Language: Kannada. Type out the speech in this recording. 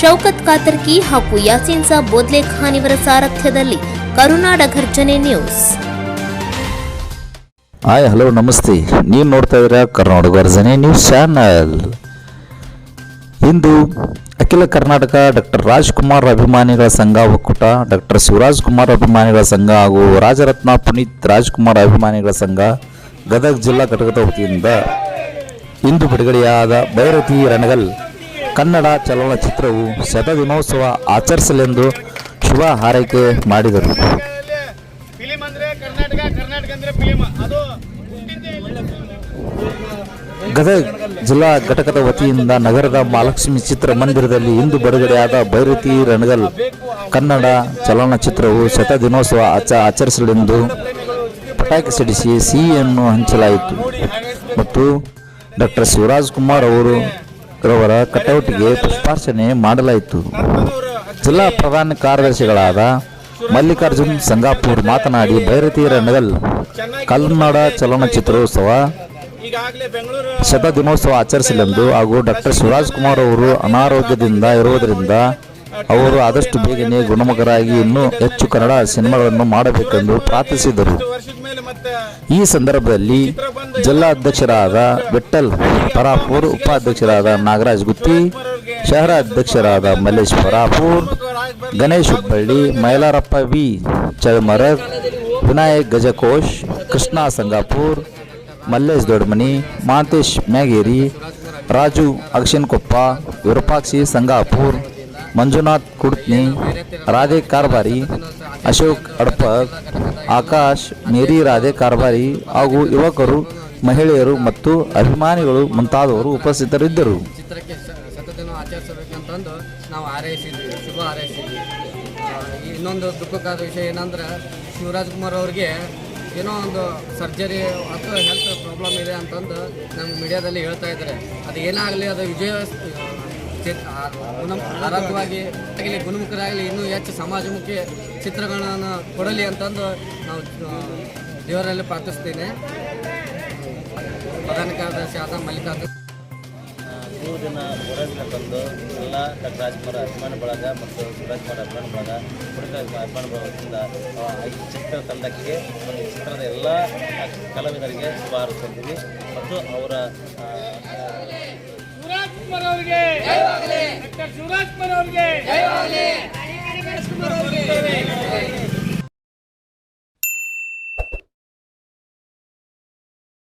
ಶೌಕತ್ ಕಾತರ್ಕಿ ಹಾಗೂ ಯಾಸೀನ್ ಸಾಬ್ ಬೋದ್ಲೆ ಖಾನ್ ಇವರ ಸಾರಥ್ಯದಲ್ಲಿ Karunada Gharjane news. Hi, hello, ನಮಸ್ತೆ. ನೀವು ನೋಡ್ತಾ ಇದ್ದೀರಾ ಕರ್ನಾಟಕ ಗರ್ಜನೆ ನ್ಯೂಸ್ ಚಾನಲ್. ಇಂದು ಅಖಿಲ ಕರ್ನಾಟಕ ಡಾಕ್ಟರ್ ರಾಜ್ಕುಮಾರ್ ಅಭಿಮಾನಿಗಳ ಸಂಘ ಒಕ್ಕೂಟ, ಡಾಕ್ಟರ್ ಶಿವರಾಜ್ ಕುಮಾರ್ ಅಭಿಮಾನಿಗಳ ಸಂಘ ಹಾಗೂ ರಾಜರತ್ನ ಪುನೀತ್ ರಾಜ್ಕುಮಾರ್ ಅಭಿಮಾನಿಗಳ ಸಂಘ ಗದಗ ಜಿಲ್ಲಾ ಘಟಕದ ವತಿಯಿಂದ ಇಂದು ಬಿಡುಗಡೆಯಾದ ಭೈರತಿ ರಣಗಲ್ ಕನ್ನಡ ಚಲನಚಿತ್ರವು ಶತದಿನೋತ್ಸವ ಆಚರಿಸಲೆಂದು ಶುಭ ಹಾರೈಕೆ ಮಾಡಿದರು. ಗದಗ ಜಿಲ್ಲಾ ಘಟಕದ ವತಿಯಿಂದ ನಗರದ ಮಹಾಲಕ್ಷ್ಮಿ ಚಿತ್ರಮಂದಿರದಲ್ಲಿ ಇಂದು ಬಿಡುಗಡೆಯಾದ ಭೈರತಿ ರಣಗಲ್. ಕನ್ನಡ ಚಲನಚಿತ್ರವು ಶತ ದಿನೋತ್ಸವ ಆಚ ಆಚರಿಸಲೆಂದು ಪಟಾಕಿ ಸಿಡಿಸಿ ಸಿಹಿಯನ್ನು ಹಂಚಲಾಯಿತು. ಮತ್ತು ಡಾಕ್ಟರ್ ಶಿವರಾಜ್ ಕುಮಾರ್ ಅವರು ರವರ ಕಟೌಟ್ಗೆ ಪುಷ್ಪಾರ್ಚನೆ ಮಾಡಲಾಯಿತು. ಜಿಲ್ಲಾ ಪ್ರಧಾನ ಕಾರ್ಯದರ್ಶಿಗಳಾದ ಮಲ್ಲಿಕಾರ್ಜುನ್ ಸಂಗಾಪುರ್ ಮಾತನಾಡಿ ಭೈರತಿ ರಣಗಲ್ ಕನ್ನಡ ಚಲನಚಿತ್ರೋತ್ಸವ ಶತದಿನೋತ್ಸವ ಆಚರಿಸಲೆಂದು ಹಾಗೂ ಡಾಕ್ಟರ್ ಶಿವರಾಜ್ ಕುಮಾರ್ ಅವರು ಅನಾರೋಗ್ಯದಿಂದ ಇರುವುದರಿಂದ ಅವರು ಆದಷ್ಟು ಬೇಗನೆ ಗುಣಮುಖರಾಗಿ ಇನ್ನೂ ಹೆಚ್ಚು ಕನ್ನಡ ಸಿನಿಮಾಗಳನ್ನು ಮಾಡಬೇಕೆಂದು ಪ್ರಾರ್ಥಿಸಿದರು. ಈ ಸಂದರ್ಭದಲ್ಲಿ ಜಿಲ್ಲಾ ಅಧ್ಯಕ್ಷರಾದ ವಿಠಲ್ ಪರಾಪುರ್, ಉಪಾಧ್ಯಕ್ಷರಾದ ನಾಗರಾಜ್ ಗುತ್ತಿ, ಶಹರ ಅಧ್ಯಕ್ಷರಾದ ಮಲ್ಲೇಶ್ ಪರಾಪುರ್, ಗಣೇಶ್ ಹುಬ್ಬಳ್ಳಿ, ಮೈಲಾರಪ್ಪ ವಿ. ಚಳಮರದ್ ವಿನಾಯಕ್ ಗಜಕೋಶ್, ಕೃಷ್ಣ ಸಂಗಾಪುರ್, ಮಲ್ಲೇಶ್ ದೊಡ್ಮನಿ, ಮಾಂತೇಶ್ ಮ್ಯಾಗೇರಿ, ರಾಜು ಅಕ್ಷನ್ಕೊಪ್ಪ ವಿರೂಪಾಕ್ಷಿ ಸಂಗಾಪುರ್ ಮಂಜುನಾಥ್, ಕುಡ್ತ್ನಿ, ರಾಧೆ ಕಾರ್ಬಾರಿ, ಅಶೋಕ್ ಅಡ್ಪಗ್ ಆಕಾಶ್, ಮೇರಿ ರಾಧೆ ಕಾರ್ಬಾರಿ ಹಾಗೂ ಯುವಕರು, ಮಹಿಳೆಯರು ಮತ್ತು ಅಭಿಮಾನಿಗಳು ಮುಂತಾದವರು ಉಪಸ್ಥಿತರಿದ್ದರು. ಚಿತ್ರಕ್ಕೆ ಸತತನ ಆಚರಿಸಬೇಕಂತಂದು ನಾವು ಹಾರೈಸಿದ್ವಿ, ಶುಭ ಇನ್ನೊಂದು ದುಃಖಕ್ಕಾದ ವಿಷಯ ಏನಂದ್ರೆ ಶಿವರಾಜ್ ಕುಮಾರ್ ಅವ್ರಿಗೆ ಏನೋ ಒಂದು ಸರ್ಜರಿ ಅಥವಾ ಹೆಲ್ತ್ ಪ್ರಾಬ್ಲಮ್ ಇದೆ ಅಂತಂದು ನಮ್ಮ ಮೀಡಿಯಾದಲ್ಲಿ ಹೇಳ್ತಾ ಇದ್ದಾರೆ. ಅದು ಏನಾಗಲಿ ಅದು ವಿಜಯ ಆರೋಗ್ಯವಾಗಿ ಆಗಲಿ, ಗುಣಮುಖರಾಗಲಿ ಇನ್ನೂ ಹೆಚ್ಚು ಸಮಾಜಮುಖಿ ಚಿತ್ರಗಳನ್ನು ಕೊಡಲಿ ಅಂತಂದು ನಾವು ದೇವರಲ್ಲಿ ಪ್ರಾರ್ಥಿಸ್ತೇನೆ. ಪ್ರಧಾನ ಕಾರ್ಯದರ್ಶಿ ಆದ ಮಲ್ಲಿಕಾರ್ಜುನ್ ಮೂರು ದಿನ ಹೊರಗಿನ ತಂದು ಎಲ್ಲ ಡಾಕ್ಟರ್ ಅಭಿಮಾನ ಬಳಗ ಮತ್ತು ಸುರಾಜ್ಕುಮಾರ್ ಕುಮಾರ್ ಅಭಿಮಾನ ಬಳಗ ಕುಡಿತ ಅಭಿಮಾನ ಬಳಗದಿಂದ ಈ ಚಿತ್ರ ತಂಡಕ್ಕೆ ಒಂದು ಚಿತ್ರದ ಎಲ್ಲ ಕಲಾವಿದರಿಗೆ ಶುಭ ಹಾರಿಸ್ತೀವಿ ಮತ್ತು ಅವರ ಕುಮಾರ್ ಅವರಿಗೆ ಡಾಕ್ಟರ್ ಶಿವರಾಜ್ ಕುಮಾರ್ ಅವರಿಗೆ